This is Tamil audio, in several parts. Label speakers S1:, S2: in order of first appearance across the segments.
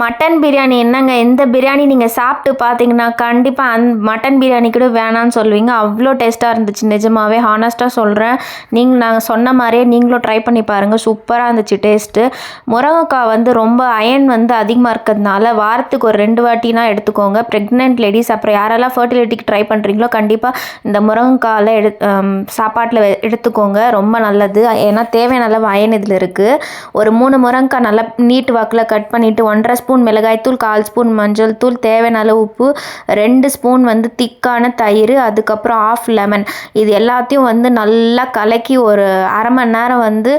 S1: மட்டன் பிரியாணி என்னங்க? எந்த பிரியாணி நீங்கள் சாப்பிட்டு பார்த்தீங்கன்னா கண்டிப்பாக அந் மட்டன் பிரியாணி கூட வேணான்னு சொல்லுவீங்க. அவ்வளோ டேஸ்ட்டாக இருந்துச்சு. நிஜமாவே ஹானஸ்ட்டாக சொல்கிறேன் நீங்கள் நாங்கள் சொன்ன மாதிரியே நீங்களும் ட்ரை பண்ணி பாருங்கள் சூப்பராக இருந்துச்சு டேஸ்ட்டு முருங்கைக்காய் வந்து ரொம்ப அயன் வந்து அதிகமாக இருக்கிறதுனால வாரத்துக்கு ஒரு ரெண்டு வாட்டினா எடுத்துக்கோங்க. ப்ரெக்னென்ட் லேடிஸ் அப்புறம் யாரெல்லாம் ஃபர்டிலிட்டிக்கு ட்ரை பண்ணுறீங்களோ கண்டிப்பாக இந்த முருங்கைக்காயில் எடு சாப்பாட்டில் எடுத்துக்கோங்க. ரொம்ப நல்லது. ஏன்னா தேவையான அளவு அயன் இதில் இருக்குது ஒரு மூணு முருங்கைக்காய் நல்லா நீட்டு வாக்கில் கட் பண்ணிவிட்டு ஒன்றரை ஸ்பூன் மிளகாய்த்தூள் கால் ஸ்பூன் மஞ்சள் தூள் தேவையான அளவு உப்பு ரெண்டு ஸ்பூன் வந்து திக்கான தயிர் அதுக்கப்புறம் ஆஃப் லெமன் இது எல்லாத்தையும் வந்து நல்லா கலக்கி ஒரு அரை மணி நேரம் வந்து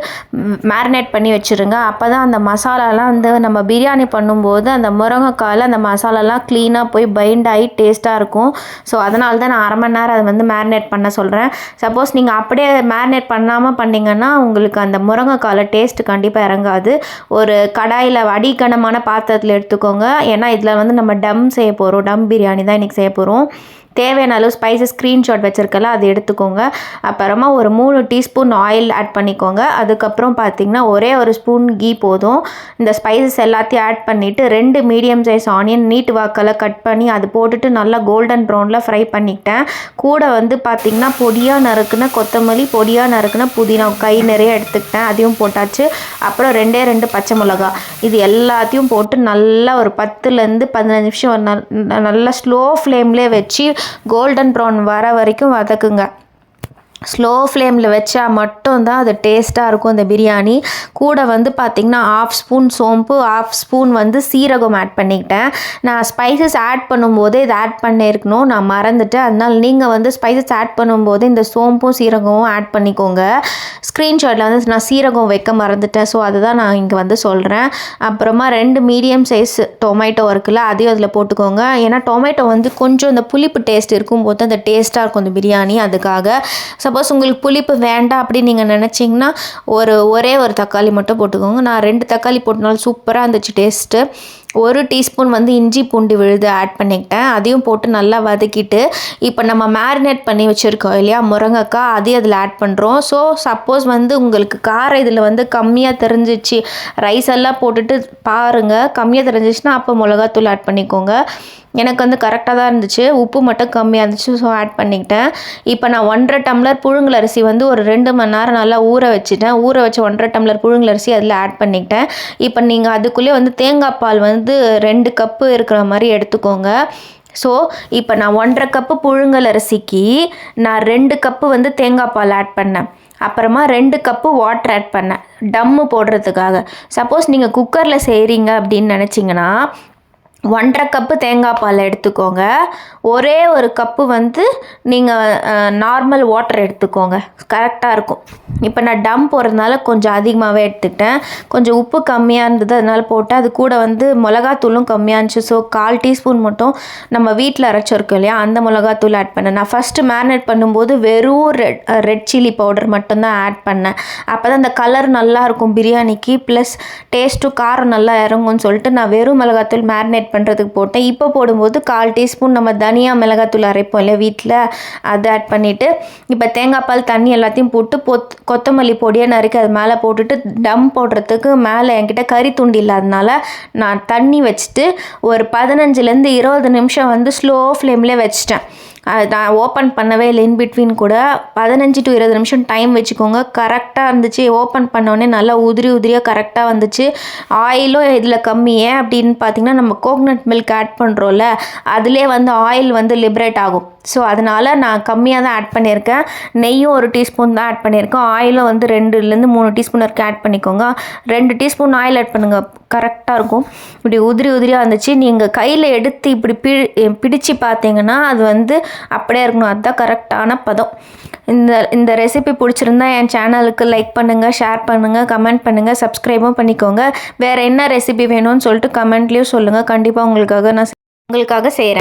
S1: மேரினேட் பண்ணி வச்சுருங்க. அப்போ தான் அந்த மசாலாலாம் வந்து நம்ம பிரியாணி பண்ணும்போது அந்த முருங்கைக்காயில் அந்த மசாலாலாம் க்ளீனாக போய் பைண்ட் ஆகி டேஸ்ட்டாக இருக்கும். ஸோ அதனால தான் நான் அரை மணி நேரம் அதை வந்து மேரினேட் பண்ண சொல்கிறேன் சப்போஸ் நீங்கள் அப்படியே மேரினேட் பண்ணாமல் பண்ணிங்கன்னா உங்களுக்கு அந்த முருங்கைக்காயில் டேஸ்ட்டு கண்டிப்பாக இறங்காது. ஒரு கடாயில் அடிக்கணமான பாத்திரத்தில் எடுத்துக்கோங்க. ஏன்னா இதில் வந்து நம்ம டம் செய்ய போகிறோம் டம் பிரியாணி தான் இன்றைக்கி செய்ய போகிறோம் தேவையான அளவு ஸ்பைசஸ் ஸ்க்ரீன்ஷாட் வச்சுருக்கல அது எடுத்துக்கோங்க. அப்புறமா ஒரு மூணு டீஸ்பூன் ஆயில் ஆட் பண்ணிக்கோங்க. அதுக்கப்புறம் பார்த்திங்கன்னா ஒரே ஒரு ஸ்பூன் கீ போதும். இந்த ஸ்பைசஸ் எல்லாத்தையும் ஆட் பண்ணிவிட்டு ரெண்டு மீடியம் சைஸ் ஆனியன் நீட் வாக்கில் கட் பண்ணி அது போட்டுட்டு நல்லா கோல்டன் ப்ரௌனில் ஃப்ரை பண்ணிக்கிட்டேன். கூட வந்து பார்த்திங்கன்னா பொடியாக நறுக்குன கொத்தமல்லி பொடியாக நறுக்குன புதினா கை நிறைய எடுத்துக்கிட்டேன். அதையும் போட்டாச்சு. அப்புறம் ரெண்டே ரெண்டு பச்சை மிளகா. இது எல்லாத்தையும் போட்டு நல்லா ஒரு பத்துலேருந்து பதினஞ்சு நிமிஷம் நல்லா ஸ்லோ ஃப்ளேம்லேயே வச்சு கோல்டன் ப்ரௌன் வர வரைக்கும் வதக்குங்க. ஸ்லோ ஃப்ளேமில் வச்சா மட்டும்தான் அது டேஸ்ட்டாக இருக்கும் இந்த பிரியாணி. கூட வந்து பார்த்திங்கன்னா ஆஃப் ஸ்பூன் சோம்பு ஆஃப் ஸ்பூன் வந்து சீரகம் ஆட் பண்ணிக்கிட்டேன். நான் ஸ்பைசஸ் ஆட் பண்ணும்போது இதை ஆட் பண்ணியிருக்கணும் நான் மறந்துட்டேன். அதனால் நீங்கள் வந்து ஸ்பைசஸ் ஆட் பண்ணும்போது இந்த சோம்பும் சீரகமும் ஆட் பண்ணிக்கோங்க. ஸ்க்ரீன்ஷாட்டில் வந்து நான் சீரகம் வைக்க மறந்துட்டேன். ஸோ அதுதான் நான் இங்கே வந்து சொல்கிறேன் அப்புறமா ரெண்டு மீடியம் சைஸ் டொமேட்டோ இருக்குல்ல அதையும் அதில் போட்டுக்கோங்க. ஏன்னா டொமேட்டோ வந்து கொஞ்சம் இந்த புளிப்பு டேஸ்ட் இருக்கும்போது அந்த டேஸ்ட்டாக இருக்கும் இந்த பிரியாணி. அதுக்காக சப்போஸ் உங்களுக்கு புளிப்பு வேண்டாம் அப்படின்னு நீங்கள் நினச்சிங்கன்னா ஒரு ஒரே ஒரு தக்காளி மட்டும் போட்டுக்கோங்க. நான் ரெண்டு தக்காளி போட்டனால சூப்பராக இருந்துச்சு டேஸ்ட்டு ஒரு டீஸ்பூன் வந்து இஞ்சி பூண்டு விழுது ஆட் பண்ணிக்கிட்டேன். அதையும் போட்டு நல்லா வதக்கிட்டு இப்போ நம்ம மேரினேட் பண்ணி வச்சுருக்கோம் இல்லையா முருங்கைக்காய் அதையும் அதில் ஆட் பண்ணுறோம் ஸோ சப்போஸ் வந்து உங்களுக்கு காரம் இதில் வந்து கம்மியாக தெரிஞ்சிச்சு. ரைஸ் எல்லாம் போட்டுட்டு பாருங்கள் கம்மியாக தெரிஞ்சிச்சுன்னா அப்போ மிளகாத்தூள் ஆட் பண்ணிக்கோங்க. எனக்கு வந்து கரெக்டாக தான் இருந்துச்சு. உப்பு மட்டும் கம்மியாக இருந்துச்சு ஸோ ஆட் பண்ணிக்கிட்டேன். இப்போ நான் ஒன்றரை டம்ளர் புழுங்கலரிசி வந்து ஒரு ரெண்டு மணி நேரம் நல்லா ஊற வச்சுட்டேன். ஊற வச்ச ஒன்றரை டம்ளர் புழுங்கலரிசி அதில் ஆட் பண்ணிக்கிட்டேன். இப்போ நீங்கள் அதுக்குள்ளேயே வந்து தேங்காய் பால் வந்து ரெண்டு கப்பு இருக்கிற மாதிரி எடுத்துக்கோங்க. ஸோ இப்போ நான் ஒன்றரை கப்பு புழுங்கல் அரிசிக்கு நான் ரெண்டு கப்பு வந்து தேங்காய் பால் ஆட் பண்ணேன். அப்புறமா ரெண்டு கப்பு வாட்டர் ஆட் பண்ணேன். டம்மு போடுறதுக்காக. சப்போஸ் நீங்கள் குக்கரில் செய்கிறீங்க அப்படின்னு நினச்சிங்கன்னா ஒன்றரை கப்பு தேங்காய் பால் எடுத்துக்கோங்க. ஒரே ஒரு கப்பு வந்து நீங்கள் நார்மல் வாட்டர் எடுத்துக்கோங்க. கரெக்டாக இருக்கும். இப்போ நான் டம் போடுறதுனால கொஞ்சம் அதிகமாகவே எடுத்துக்கிட்டேன். கொஞ்சம் உப்பு கம்மியாக இருந்தது அதனால் போட்டேன். அது கூட வந்து மிளகாத்தூளும் கம்மியாக இருந்துச்சு. ஸோ கால் டீஸ்பூன் மட்டும் நம்ம வீட்டில் அரைச்சிருக்கோம் இல்லையா? அந்த மிளகாத்தூள் ஆட் பண்ணேன். நான் ஃபஸ்ட்டு மேரினேட் பண்ணும்போது வெறும் ரெட் ரெட் சில்லி பவுடர் மட்டும்தான் ஆட் பண்ணேன். அப்போ தான் அந்த கலர் நல்லாயிருக்கும் பிரியாணிக்கு ப்ளஸ் டேஸ்ட்டும் காரம் நல்லா இறங்கும்னு சொல்லிட்டு நான் வெறும் மிளகாத்தூள் மேரினேட் பண்ணுறதுக்கு போட்டேன். இப்போ போடும்போது கால் டீஸ்பூன் நம்ம தனியா மிளகாத்தூள் அரைப்போம் இல்லை வீட்டில் அதை ஆட் பண்ணிவிட்டு இப்போ தேங்காய் பால் தண்ணி எல்லாத்தையும் போட்டு பொத் கொத்தமல்லி பொடியாக நறுக்கி அது மேலே போட்டுட்டு டம் போடுறதுக்கு மேலே என்கிட்ட கறி துண்டு இல்லாதனால நான் தண்ணி வச்சுட்டு ஒரு பதினஞ்சுலேருந்து இருபது நிமிஷம் வந்து ஸ்லோ ஃப்ளேம்லேயே வச்சிட்டேன். நான் ஓப்பன் பண்ணவே இல்லை இன் பிட்வீன் கூட. பதினஞ்சு டு இருபது நிமிஷம் டைம் வச்சுக்கோங்க. கரெக்டாக இருந்துச்சு. ஓப்பன் பண்ணோடனே நல்லா உதிரி உதிரியாக கரெக்டாக வந்துச்சு. ஆயிலும் இதில் கம்மி ஏன் அப்படின்னு பார்த்தீங்கன்னா நம்ம கோகனட் மில்க் ஆட் பண்ணுறோம்ல அதிலே வந்து ஆயில் வந்து லிபரேட் ஆகும். ஸோ அதனால் நான் கம்மியாக தான் ஆட் பண்ணியிருக்கேன். நெய்யும் ஒரு டீஸ்பூன் தான் ஆட் பண்ணியிருக்கேன் ஆயிலும் வந்து ரெண்டுலேருந்து மூணு டீஸ்பூன் வரைக்கும் ஆட் பண்ணிக்கோங்க. ரெண்டு டீஸ்பூன் ஆயில் ஆட் பண்ணுங்கள் கரெக்டாக இருக்கும். இப்படி உதிரி உதிரியாக இருந்துச்சு நீங்கள் கையில் எடுத்து இப்படி பி பிடிச்சு பார்த்தீங்கன்னா அது வந்து அப்படியே இருக்கணும். அதுதான் கரெக்டான பதம். இந்த இந்த ரெசிபி பிடிச்சிருந்தா என் சேனலுக்கு லைக் பண்ணுங்கள் ஷேர் பண்ணுங்கள் கமெண்ட் பண்ணுங்கள் சப்ஸ்கிரைபும் பண்ணிக்கோங்க. வேறு என்ன ரெசிபி வேணும்னு சொல்லிட்டு கமெண்ட்லேயும் சொல்லுங்கள் கண்டிப்பாக உங்களுக்காக நான் உங்களுக்காக செய்கிறேன்